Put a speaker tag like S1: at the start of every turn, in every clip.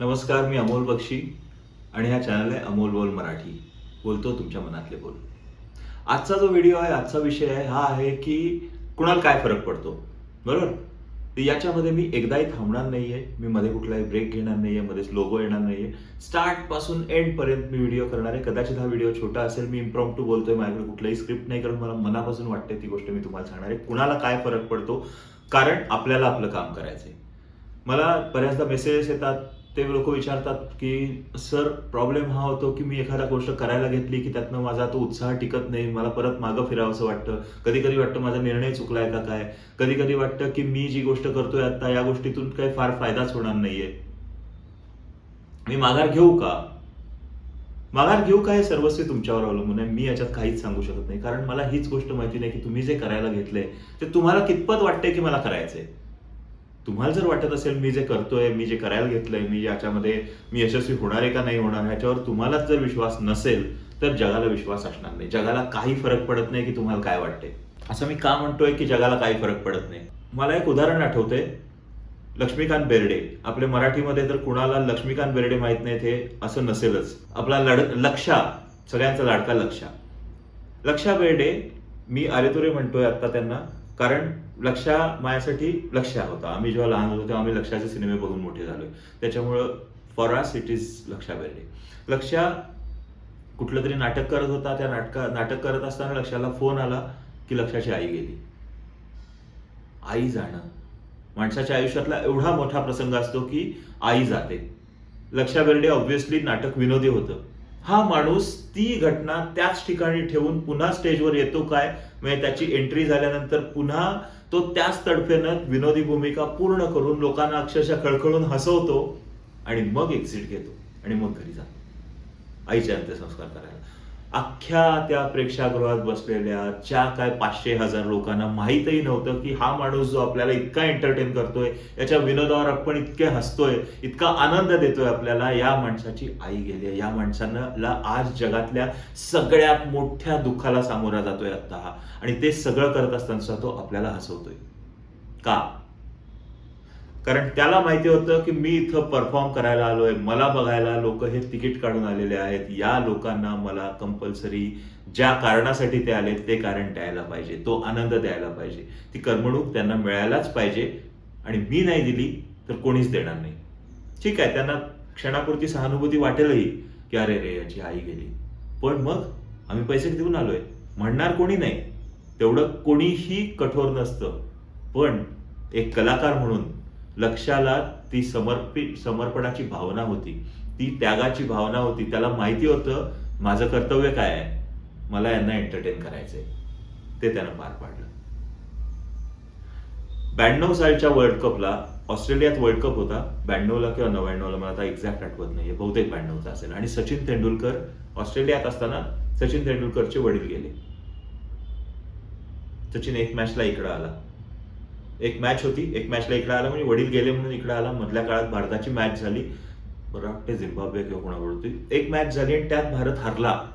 S1: नमस्कार मी अमोल बक्षी आणि हा चॅनल आहे अमोल बोल मराठी. बोलतो तुमच्या मनातले बोल. आजचा जो व्हिडिओ आहे आजचा विषय आहे हा आहे की कुणाला काय फरक पडतो? बरोबर? याच्यामध्ये मी एकदाही थांबणार नाहीये मी मध्ये कुठलाही ब्रेक घेणार नाहीये मध्येच लोगो येणार नाहीये. आहे स्टार्टपासून एंडपर्यंत मी व्हिडिओ करणार आहे. कदाचित हा व्हिडिओ छोटा असेल मी इम्प्रॉम टू बोलतोय माझ्याकडे कुठलाही स्क्रिप्ट नाही कारण मला मनापासून वाटते ती गोष्ट मी तुम्हाला सांगणार आहे. कुणाला काय फरक पडतो? कारण आपल्याला आपलं काम करायचं आहे मला बऱ्याचदा मेसेजेस येतात ते लोक विचारतात की सर प्रॉब्लेम हा होतो की मी एखादा गोष्ट करायला घेतली की त्यातनं माझा तो उत्साह टिकत नाही मला परत मागं फिरावंसं वाटतं. कधी कधी वाटतं माझा निर्णय चुकलाय का काय? कधी कधी वाटतं की मी जी गोष्ट करतोय आता या गोष्टीतून काही फार फायदाच होणार नाहीये. मी माघार घेऊ का? माघार घेऊ का हे सर्वस्वी तुमच्यावर अवलंबून आहे. मी याच्यात काहीच सांगू शकत नाही. कारण मला हीच गोष्ट माहिती नाही की तुम्ही जे करायला घेतलंय ते तुम्हाला कितपत वाटतंय की मला करायचंय. तुम्हाला जर वाटत असेल मी जे करतोय मी जे करायला घेतलंय मी याच्यामध्ये मी यशस्वी होणार आहे का नाही होणार ह्याच्यावर तुम्हालाच जर विश्वास नसेल तर जगाला विश्वास असणार नाही. जगाला काही फरक पडत नाही की तुम्हाला काय वाटते असं मी का म्हणतोय की जगाला काही फरक पडत नाही? मला एक उदाहरण आठवतंय. लक्ष्मीकांत बेर्डे. आपल्या मराठीमध्ये तर कुणाला लक्ष्मीकांत बेर्डे माहीत नाहीत हे असं नसेलच. आपला लड लक्षा सगळ्यांचा लाडका लक्षा. लक्षा बेर्डे मी आरेतुरे म्हणतोय आता त्यांना. कारण लक्षा माझ्यासाठी लक्ष्या होता. आम्ही जेव्हा लहान होतो तेव्हा आम्ही लक्षाचे सिनेमे बघून मोठे झालो त्याच्यामुळं for us it is Laxya Berde. Laxya कुठलं तरी नाटक करत होता. त्या नाटका नाटक करत असताना लक्षाला फोन आला की लक्षाची आई गेली. आई जाणं. माणसाच्या आयुष्यातला एवढा मोठा प्रसंग असतो की आई जाते. लक्षा बेर्डे ऑब्व्हियसली नाटक विनोदी होतं. हा माणूस ती घटना त्याच ठिकाणी ठेवून पुन्हा स्टेजवर येतो काय? म्हणजे त्याची एंट्री झाल्यानंतर पुन्हा तो त्याच तडफेनं विनोदी भूमिका पूर्ण करून लोकांना अक्षरशः खळखळून हसवतो आणि मग एक्झिट घेतो आणि मग घरी जातो. आईचे अंत्यसंस्कार करायला. अख्ख्या त्या प्रेक्षागृहात बसलेल्या ज्या काय पाचशे हजार लोकांना माहीतही नव्हतं की हा माणूस जो आपल्याला इतका एंटरटेन करतोय याच्या विनोदावर आपण इतके हसतोय इतका आनंद देतोय आपल्याला या माणसाची आई गेली आहे. या माणसाला आज जगातल्या सगळ्यात मोठ्या दुःखाला सामोरा जातोय आता हा. आणि ते सगळं करत असताना तो आपल्याला हसवतोय. का? कारण त्याला माहिती होतं की मी इथं परफॉर्म करायला आलोय मला बघायला लोक हे तिकीट काढून आलेले आहेत. या लोकांना मला कंपल्सरी ज्या कारणासाठी ते आले ते कारण द्यायला पाहिजे तो आनंद द्यायला पाहिजे. ती करमणूक त्यांना मिळायलाच पाहिजे आणि मी नाही दिली तर कोणीच देणार नाही. ठीक आहे त्यांना क्षणापुरती सहानुभूती वाटेलही की अरे रे याची आई गेली. पण मग आम्ही पैसे देऊन आलोय. म्हणणार कोणी नाही. तेवढं कोणीही कठोर नसतं. पण एक कलाकार म्हणून लक्षाला ती समर्पित समर्पणाची भावना होती. ती त्यागाची भावना होती. त्याला माहिती होतं माझं कर्तव्य काय आहे? मला यांना एंटरटेन करायचंय. ते त्यानं पार पाडलं. ब्याण्णव सालच्या वर्ल्ड कपला ऑस्ट्रेलियात वर्ल्ड कप होता. ब्याण्णवला किंवा नव्याण्णवला मला आता एक्झॅक्ट आठवत नाहीये. बहुतेक ब्याण्णवचा असेल. आणि सचिन तेंडुलकर ऑस्ट्रेलियात असताना सचिन तेंडुलकरचे वडील गेले. सचिन एक मॅचला इकडं आला. एक मॅच होती. एक मॅचला इकडे आला म्हणजे वडील गेले म्हणून इकडे आला. मधल्या काळात भारताची मॅच झाली. बरं वाटते झिम्बाब्वे किंवा कोणाबरोबर होती. एक मॅच झाली आणि त्यात भारत हरला.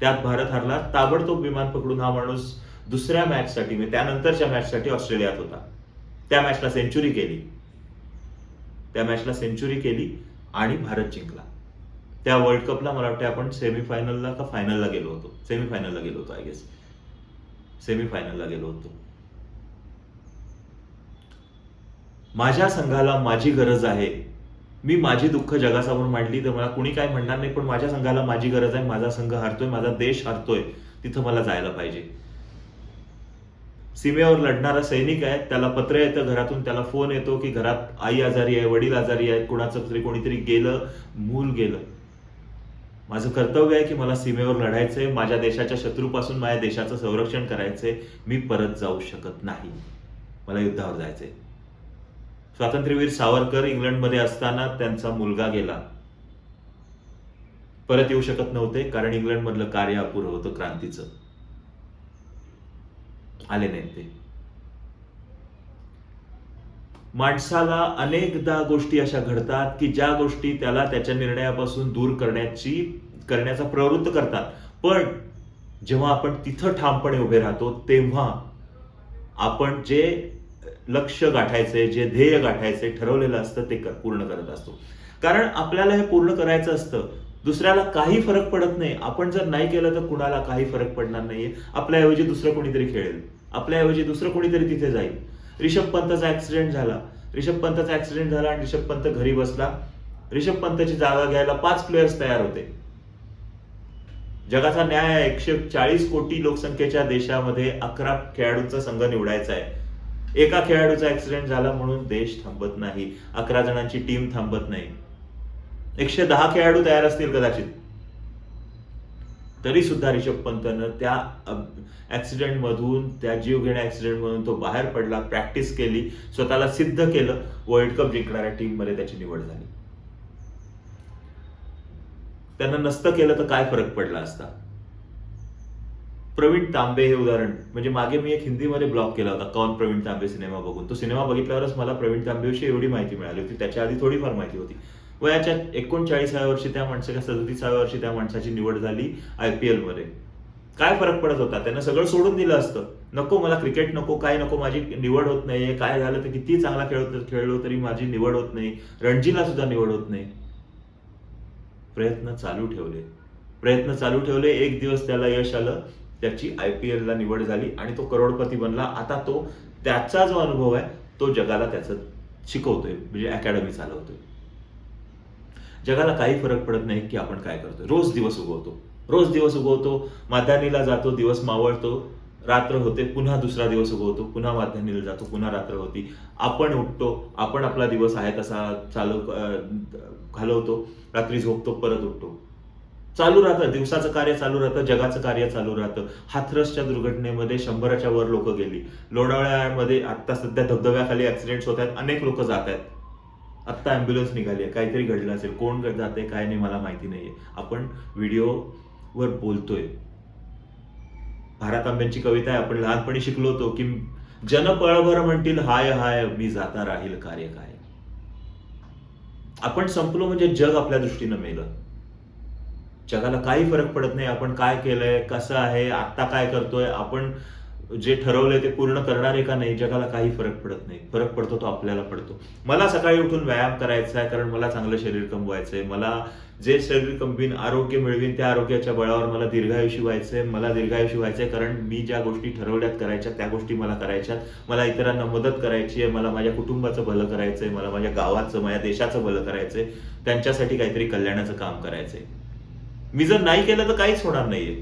S1: त्यात भारत हरला. ताबडतोब विमान पकडून हा माणूस दुसऱ्या मॅचसाठी म्हणजे त्यानंतरच्या मॅचसाठी ऑस्ट्रेलियात होता. त्या मॅचला सेंचुरी केली. त्या मॅचला सेंचुरी केली आणि भारत जिंकला. त्या वर्ल्ड कपला मला वाटतं आपण सेमीफायनलला का फायनलला गेलो होतो. सेमीफायनलला गेलो होतो आय गेस सेमीफायनलला गेलो होतो. माझ्या संघाला माझी गरज आहे. मी माझी दुःख जगासमोर मांडली तर मला कुणी काय म्हणणार नाही पण माझ्या संघाला माझी गरज आहे माझा संघ हरतोय माझा देश हरतोय तिथं मला जायला पाहिजे. सीमेवर लढणारा सैनिक आहे त्याला पत्र येतं घरातून त्याला फोन येतो की घरात आई आजारी आहे वडील आजारी आहेत कुणाचं तरी कोणीतरी गेलं मूल गेलं. माझं कर्तव्य आहे की मला सीमेवर लढायचंय माझ्या देशाच्या शत्रूपासून माझ्या देशाचं संरक्षण करायचंय मी परत जाऊ शकत नाही. मला युद्धावर जायचंय. स्वातंत्र्यवीर सावरकर इंग्लंडमध्ये असताना त्यांचा मुलगा गेला. परत येऊ शकत नव्हते कारण इंग्लंडमधलं कार्य अपुरं होतं क्रांतीचं. आले नाहीत ते. माणसाला अनेकदा गोष्टी अशा घडतात की ज्या गोष्टी त्याला त्याच्या निर्णयापासून दूर करण्याची करण्याचा प्रवृत्त करतात. पण जेव्हा आपण तिथं ठामपणे उभे राहतो तेव्हा आपण जे लक्ष गाठायचे जे ध्येय गाठायचे ठरवलेलं असतं ते कर- पूर्ण करत असतो. कारण आपल्याला हे पूर्ण करायचं असतं दुसऱ्याला काही फरक पडत नाही. आपण जर नाही केलं तर कुणाला काही फरक पडणार नाहीये. आपल्याऐवजी दुसरं कोणीतरी खेळेल. आपल्याऐवजी दुसरं कोणीतरी तिथे जाईल. रिषभ पंतचा ऍक्सिडेंट झाला. रिषभ पंतचा ऍक्सिडेंट झाला आणि रिषभ पंत घरी बसला. रिषभ पंतची जागा घ्यायला पाच प्लेयर्स तयार होते. जगाचा न्याय एकशे चाळीस कोटी लोकसंख्येच्या देशामध्ये अकरा खेळाडूंचा संघ निवडायचा आहे. एका खेळाडूचा ऍक्सिडेंट झाला म्हणून देश थांबत नाही. अकरा जणांची टीम थांबत नाही. एकशे दहा खेळाडू तयार असतील कदाचित. तरी सुद्धा रिषभ पंतनं त्या ऍक्सिडेंट मधून त्या जीवघेण्या ऍक्सिडेंट मधून तो बाहेर पडला प्रॅक्टिस केली स्वतःला सिद्ध केलं वर्ल्ड कप जिंकणाऱ्या टीममध्ये त्याची निवड झाली. त्यांना नसतं केलं तर काय फरक पडला असता? प्रवीण तांबे हे उदाहरण. म्हणजे मागे मी एक हिंदीमध्ये ब्लॉग केला होता कॉन प्रवीण तांबे सिनेमा बघून. तो सिनेमा बघितल्यावरच मला प्रवीण तांबेविषयी एवढी माहिती मिळाली होती. त्याच्या आधी थोडीफार माहिती होती. वयाच्या एकोणचाळीसाव्या वर्षी त्या माणसाच्या सदतीसाव्या वर्षी त्या माणसाची निवड झाली आय पी एलमध्ये. काय फरक पडत होता? त्यांना सगळं सोडून दिलं असतं. नको मला क्रिकेट नको काय नको माझी निवड होत नाही काय झालं तर किती चांगला खेळ खेळलो तरी माझी निवड होत नाही. रणजीला सुद्धा निवड होत नाही. प्रयत्न चालू ठेवले. प्रयत्न चालू ठेवले. एक दिवस त्याला यश आलं. त्याची आय पी एलला निवड झाली आणि तो करोडपती बनला. आता तो त्याचा जो अनुभव आहे तो जगाला त्याचं शिकवतोय म्हणजे अकॅडमी चालवतोय. जगाला काही फरक पडत नाही की आपण काय करतोय. रोज दिवस उगवतो. रोज दिवस उगवतो माध्यानीला जातो दिवस मावळतो रात्र होते पुन्हा दुसरा दिवस उगवतो पुन्हा माध्यानीला जातो पुन्हा रात्र होती. आपण उठतो आपण आपला दिवस आहे तसा चालू घालवतो रात्री झोपतो परत उठतो. चालू राहतं. दिवसाचं कार्य चालू राहतं जगाचं कार्य चालू राहतं. हाथरसच्या दुर्घटनेमध्ये शंभराच्या वर लोक गेली. लोणावळ्यामध्ये आता सध्या धबधब्याखाली ऍक्सिडेंट्स होत आहेत. अनेक लोक जात आहेत. आत्ता अँब्युलन्स निघाली आहे. काहीतरी घडलं असेल. कोण जाते काय नाही मला माहिती नाहीये. आपण व्हिडिओवर बोलतोय. भारत आंब्यांची कविता आहे. आपण लहानपणी शिकलो होतो की जन पळभर म्हणतील हाय हाय मी जाता राहील कार्य काय? आपण संपलो म्हणजे जग आपल्या दृष्टीनं मेलं. जगाला काही फरक पडत नाही. आपण काय केलंय कसं आहे आत्ता काय करतोय आपण जे ठरवलंय ते पूर्ण करणार आहे का नाही जगाला काही फरक पडत नाही. फरक पडतो तो आपल्याला पडतो. मला सकाळी उठून व्यायाम करायचा आहे कारण मला चांगलं शरीर कमवायचंय. मला जे शरीर कमवीन आरोग्य मिळवीन त्या आरोग्याच्या बळावर मला दीर्घायुषी व्हायचंय. मला दीर्घायुषी व्हायचंय कारण मी ज्या गोष्टी ठरवल्यात करायच्या त्या गोष्टी मला करायच्यात. मला इतरांना मदत करायची आहे. मला माझ्या कुटुंबाचं भलं करायचंय. मला माझ्या गावाचं माझ्या देशाचं भलं करायचंय. त्यांच्यासाठी काहीतरी कल्याणाचं काम करायचंय. मी जर नाही केलं तर काहीच होणार नाहीये.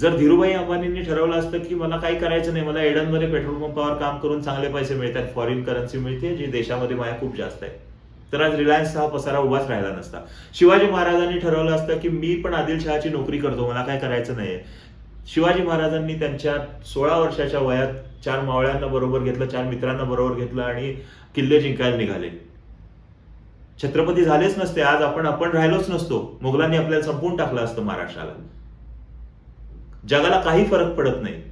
S1: जर धीरूभाई अंबानींनी ठरवलं असतं की मला काही करायचं नाही मला एडनमध्ये पेट्रोल पंपावर काम करून चांगले पैसे मिळतात फॉरेन करन्सी मिळते जी देशामध्ये माया खूप जास्त आहे तर आज रिलायन्स हा पसारा उभाच राहिला नसता. शिवाजी महाराजांनी ठरवलं असतं की मी पण आदिलशहाची नोकरी करतो मला काय करायचं नाहीये. शिवाजी महाराजांनी त्यांच्या सोळा वर्षाच्या वयात चार मावळ्यांना बरोबर घेतलं चार मित्रांना बरोबर घेतलं आणि किल्ले जिंकायला निघाले. छत्रपती झालेच नसते आज आपण आपण राहिलोच नसतो. मुघलांनी आपल्याला संपवून टाकलं असतं महाराष्ट्राला. जगाला काही फरक पडत नाही.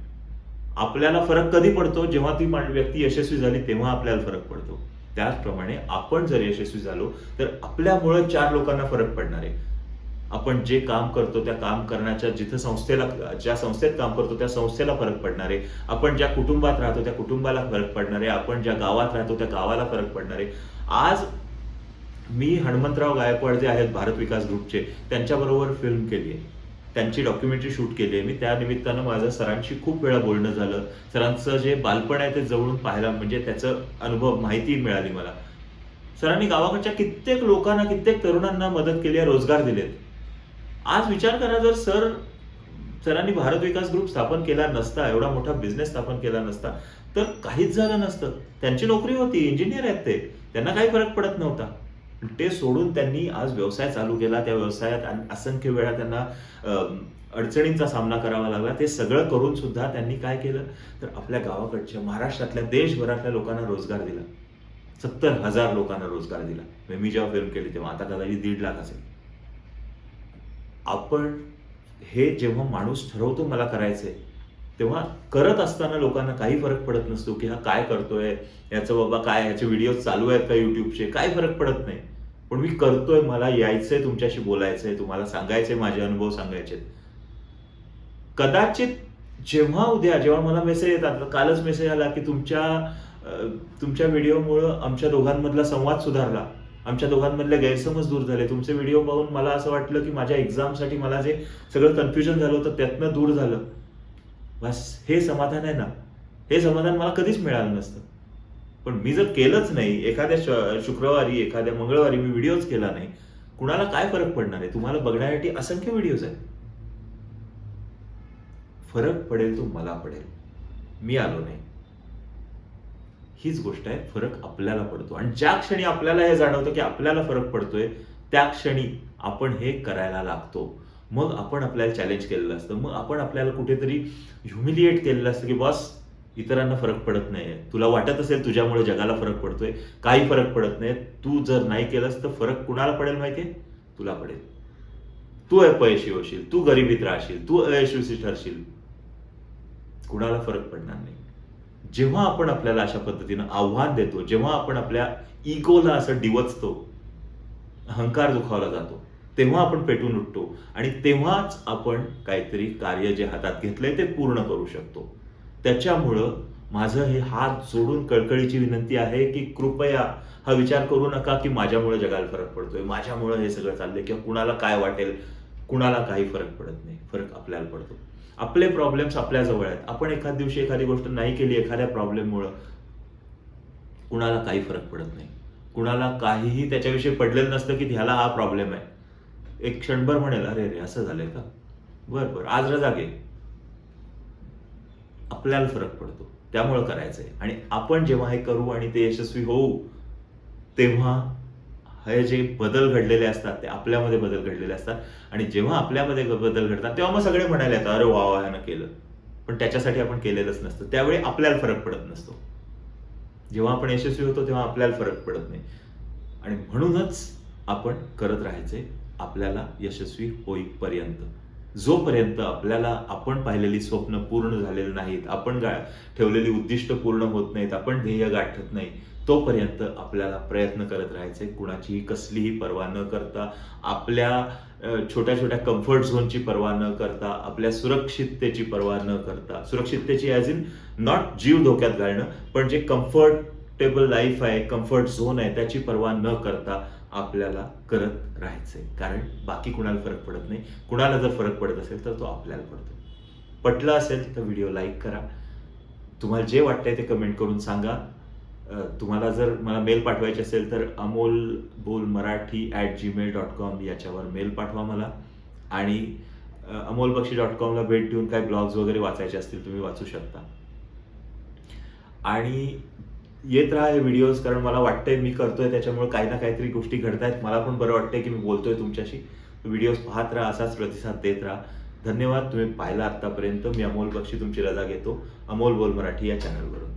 S1: आपल्याला फरक कधी पडतो? जेव्हा ती व्यक्ती यशस्वी झाली तेव्हा आपल्याला फरक पडतो. त्याचप्रमाणे आपण जर यशस्वी झालो तर आपल्यामुळे चार लोकांना फरक पडणार आहे. आपण जे काम करतो त्या काम करण्याच्या जिथं संस्थेला ज्या संस्थेत काम करतो त्या संस्थेला फरक पडणार आहे. आपण ज्या कुटुंबात राहतो त्या कुटुंबाला फरक पडणार आहे. आपण ज्या गावात राहतो त्या गावाला फरक पडणार आहे. आज मी हनुमंतराव गायकवाड जे आहेत भारत विकास ग्रुपचे त्यांच्याबरोबर फिल्म केली आहे. त्यांची डॉक्युमेंटरी शूट केली आहे. मी त्या निमित्तानं माझं सरांशी खूप वेळा बोलणं झालं. सरांचं जे बालपण आहे ते जवळून पाहायला म्हणजे त्याचं अनुभव माहिती मिळाली मला. सरांनी गावाकडच्या कित्येक लोकांना कित्येक तरुणांना मदत केली आहे रोजगार दिलेत. आज विचार करा जर सर सरांनी भारत विकास ग्रुप स्थापन केला नसता एवढा मोठा बिझनेस स्थापन केला नसता तर काहीच झालं नसतं. त्यांची नोकरी होती इंजिनियर आहेत ते. त्यांना काही फरक पडत नव्हता. ते सोडून त्यांनी आज व्यवसाय चालू केला. त्या व्यवसायात असंख्य वेळा त्यांना अडचणींचा सामना करावा लागला. ते सगळं करून सुद्धा त्यांनी काय केलं? तर आपल्या गावाकडच्या महाराष्ट्रातल्या देशभरातल्या लोकांना रोजगार दिला. सत्तर हजार लोकांना रोजगार दिला. म्हणजे मी जेव्हा फिल्म केली तेव्हा. आता कदाचित दीड लाख असेल. आपण हे जेव्हा माणूस ठरवतो मला करायचंय तेव्हा करत असताना लोकांना काही फरक पडत नसतो की हा काय करतोय याचं बाबा काय ह्याचे व्हिडिओ चालू आहेत का युट्यूबचे काय फरक पडत नाही. पण मी करतोय मला यायचंय तुमच्याशी बोलायचंय तुम्हाला सांगायचंय माझे अनुभव सांगायचे कदाचित जेव्हा उद्या जेव्हा मला मेसेज येतात कालच मेसेज आला की तुमच्या तुमच्या व्हिडिओमुळं आमच्या दोघांमधला संवाद सुधारला. आमच्या दोघांमधले गैरसमज दूर झाले. तुमचे व्हिडिओ पाहून मला असं वाटलं की माझ्या एक्झामसाठी मला जे सगळं कन्फ्युजन झालं होतं त्यातनं दूर झालं. बस हे समाधान आहे ना? हे समाधान मला कधीच मिळालं नसतं. पण मी जर केलंच नाही एखाद्या शुक्रवारी एखाद्या मंगळवारी मी व्हिडिओच केला नाही कुणाला काय फरक पडणार आहे? तुम्हाला बघण्यासाठी असंख्य व्हिडिओज आहेत. फरक पडेल तो मला पडेल. मी आलो नाही. हीच गोष्ट आहे फरक आपल्याला पडतो. आणि ज्या क्षणी आपल्याला हे जाणवतं की आपल्याला फरक पडतोय त्या क्षणी आपण हे करायला लागतो. मग आपण आपल्याला चॅलेंज केलेलं असतं. मग आपण आपल्याला कुठेतरी ह्युमिलिएट केलेलं असतं की बॉस इतरांना फरक पडत नाहीये. तुला वाटत असेल तुझ्यामुळे जगाला फरक पडतोय काही फरक पडत नाही तू जर नाही केलंस तर फरक कुणाला पडेल माहितीये? तुला पडेल. तू अपयशी होशील तू गरिबीत राहशील तू अयशस्वी ठरशील. कुणाला फरक पडणार नाही. जेव्हा आपण आपल्याला अशा पद्धतीनं आव्हान देतो जेव्हा आपण आपल्या इगोला असं डिवचतो अहंकार दुखावला जातो तेव्हा आपण पेटून उठतो आणि तेव्हाच आपण काहीतरी कार्य जे हातात घेतलंय ते पूर्ण करू शकतो. त्याच्यामुळं माझं हे हात जोडून कळकळीची विनंती आहे की कृपया हा विचार करू नका की माझ्यामुळे जगाला फरक पडतोय. माझ्यामुळे हे सगळं चाललंय किंवा कुणाला काय वाटेल कुणाला काही फरक पडत नाही. फरक आपल्याला पडतो. आपले प्रॉब्लेम्स आपल्या जवळ आहेत. आपण एखाद दिवशी एखादी गोष्ट नाही केली एखाद्या प्रॉब्लेममुळं कुणाला काही फरक पडत नाही. कुणाला काहीही त्याच्याविषयी पडलेलं नसतं की ह्याला हा प्रॉब्लेम आहे. एक क्षणभर म्हणेल अरे रे असं झालंय का? बर बर. आज रजा घे. आपल्याला फरक पडतो. त्यामुळं करायचंय. आणि आपण जेव्हा हे करू आणि ते यशस्वी होऊ तेव्हा हे जे बदल घडलेले असतात ते आपल्यामध्ये बदल घडलेले असतात. आणि जेव्हा आपल्यामध्ये बदल घडतात तेव्हा मग सगळे म्हणायला येतात अरे वा ह्यानं केलं. पण त्याच्यासाठी आपण केलेलंच नसतं. त्यावेळी आपल्याला फरक पडत नसतो. जेव्हा आपण यशस्वी होतो तेव्हा आपल्याला फरक पडत नाही. आणि म्हणूनच आपण करत राहायचे आपल्याला यशस्वी होईपर्यंत. जोपर्यंत आपल्याला आपण पाहिलेली स्वप्न पूर्ण झालेली नाहीत आपण गा ठेवलेली उद्दिष्ट पूर्ण होत नाहीत आपण ध्येय गाठत नाही तोपर्यंत आपल्याला प्रयत्न करत राहायचे. कुणाचीही कसलीही पर्वा न करता आपल्या छोट्या छोट्या कम्फर्ट झोनची पर्वा न करता आपल्या सुरक्षिततेची पर्वा न करता सुरक्षिततेची ॲज इन नॉट जीव धोक्यात घालणं पण जे कम्फर्टेबल लाईफ आहे कम्फर्ट झोन आहे त्याची पर्वा न करता आपल्याला करत राहायचंय. कारण बाकी कुणाला फरक पडत नाही. कुणाला जर फरक पडत असेल तर तो आपल्याला पडतो पटलं असेल तर व्हिडिओ लाईक करा. तुम्हाला जे वाटतंय ते कमेंट करून सांगा. तुम्हाला जर मला मेल पाठवायचे असेल तर Amol Bol Marathi at Gmail dot com याच्यावर मेल पाठवा मला. आणि अमोल बक्षी डॉट कॉमला भेट देऊन काही ब्लॉग्स वगैरे वाचायचे असतील तुम्ही वाचू शकता. आणि येत राहा हे व्हिडिओज कारण मला वाटतंय मी करतोय त्याच्यामुळे काही ना काहीतरी गोष्टी घडतायत. मला पण बरं वाटतंय की मी बोलतोय तुमच्याशी. व्हिडिओज पाहत राहा असाच प्रतिसाद देत राहा. धन्यवाद तुम्ही पाहिला आत्तापर्यंत. मी अमोल बक्षी तुमची रजा घेतो. अमोल बोल मराठी या चॅनलवरून